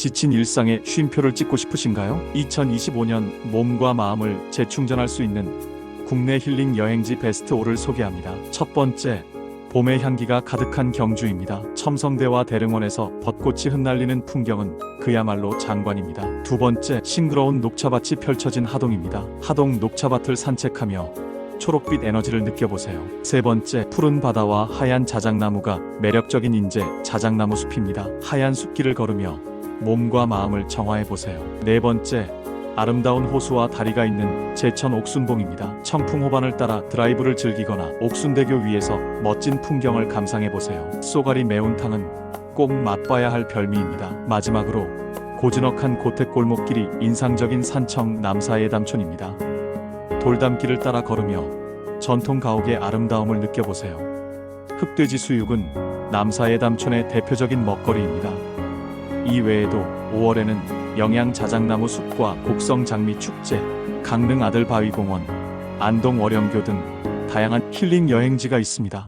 지친 일상에 쉼표를 찍고 싶으신가요? 2025년 몸과 마음을 재충전할 수 있는 국내 힐링 여행지 베스트 5를 소개합니다. 첫 번째, 봄의 향기가 가득한 경주입니다. 첨성대와 대릉원에서 벚꽃이 흩날리는 풍경은 그야말로 장관입니다. 두 번째, 싱그러운 녹차밭이 펼쳐진 하동입니다. 하동 녹차밭을 산책하며 초록빛 에너지를 느껴보세요. 세 번째, 푸른 바다와 하얀 자작나무가 매력적인 인제 자작나무 숲입니다. 하얀 숲길을 걸으며 몸과 마음을 정화해 보세요. 네 번째, 아름다운 호수와 다리가 있는 제천 옥순봉입니다. 청풍호반을 따라 드라이브를 즐기거나 옥순대교 위에서 멋진 풍경을 감상해 보세요. 쏘가리 매운탕은 꼭 맛봐야 할 별미입니다. 마지막으로 고즈넉한 고택 골목길이 인상적인 산청 남사의 담촌입니다. 돌담길을 따라 걸으며 전통 가옥의 아름다움을 느껴보세요. 흑돼지 수육은 남사의 담촌의 대표적인 먹거리입니다. 이 외에도 5월에는 영양 자작나무 숲과 곡성 장미 축제, 강릉 아들 바위공원, 안동 월영교 등 다양한 힐링 여행지가 있습니다.